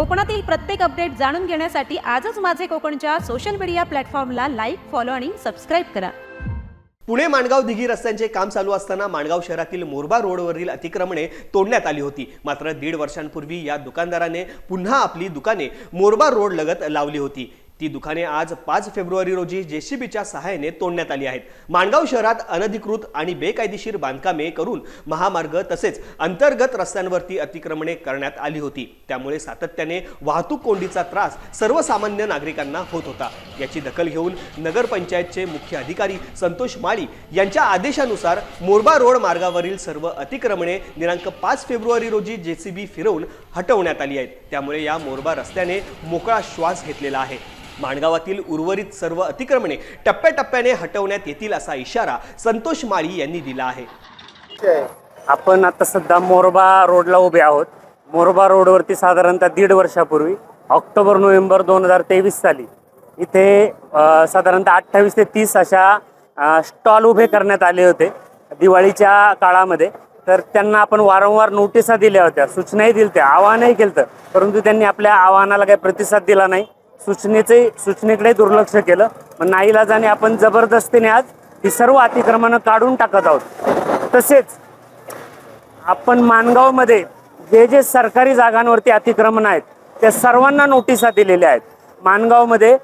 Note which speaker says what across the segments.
Speaker 1: कोकणातील प्रत्येक अपडेट जाणून घेण्यासाठी आजच माझे कोकणच्या सोशल मीडिया प्लॅटफॉर्मला लाईक फॉलो आणि सबस्क्राईब करा.
Speaker 2: पुणे माणगाव दिघी रस्त्यांचे काम चालू असताना माणगाव शहरातील मोरबा रोडवरील अतिक्रमणे तोडण्यात आली होती. मात्र दीड वर्षांपूर्वी या दुकानदाराने पुन्हा आपली दुकाने मोरबा रोड लगत लावली होती. ती दुकाने आज पाच फेब्रुवारी रोजी जेसीबीच्या सहाय्याने तोडण्यात आली आहेत. माणगाव शहरात अनधिकृत आणि बेकायदेशीर बांधकामे करून महामार्ग तसेच अंतर्गत रस्त्यांवरती अतिक्रमणे करण्यात आली होती. त्यामुळे सातत्याने वाहतूक कोंडीचा त्रास सर्वसामान्य नागरिकांना होत होता. याची दखल घेऊन नगरपंचायतचे मुख्य अधिकारी संतोष माळी यांच्या आदेशानुसार मोरबा रोड मार्गावरील सर्व अतिक्रमणे दिनांक पाच फेब्रुवारी रोजी जेसीबी फिरवून हटवण्यात आली आहेत. त्यामुळे या मोरबा रस्त्याने मोकळा श्वास घेतलेला आहे. माणगावातील उर्वरित सर्व अतिक्रमणे टप्प्याटप्प्याने हटवण्यात येतील असा इशारा संतोष माळी यांनी दिला आहे.
Speaker 3: आपण आता सध्या मोरबा रोडला उभे आहोत. मोरबा रोडवरती साधारणतः दीड वर्षापूर्वी ऑक्टोबर नोव्हेंबर दोन हजार तेवीस साली इथे साधारणतः अठ्ठावीस ते तीस अशा स्टॉल उभे करण्यात आले होते दिवाळीच्या काळामध्ये. तर त्यांना आपण वारंवार नोटिसा दिल्या होत्या सूचनाही दिल्या होत्या आवाहनही केलं होतं. परंतु त्यांनी आपल्या आव्हानाला काही प्रतिसाद दिला नाही. सूचनेचे सूचनेकडे दुर्लक्ष केलं. मग नाईलाजाने आपण जबरदस्तीने आज ही सर्व अतिक्रमणं काढून टाकत आहोत. तसेच आपण माणगावमध्ये जे जे सरकारी जागांवरती अतिक्रमण आहेत त्या सर्वांना नोटिसा दिलेल्या आहेत. माणगावमध्ये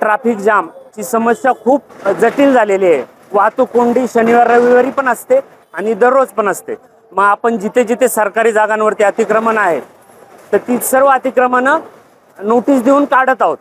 Speaker 3: ट्रॅफिक जामची समस्या खूप जटिल झालेली आहे. वाहतूक कोंडी शनिवार रविवारी पण असते आणि दररोज पण असते. मग आपण जिथे जिथे सरकारी जागांवरती अतिक्रमण आहे तर ती सर्व अतिक्रमणं नोटीस देऊन काढत आहोत.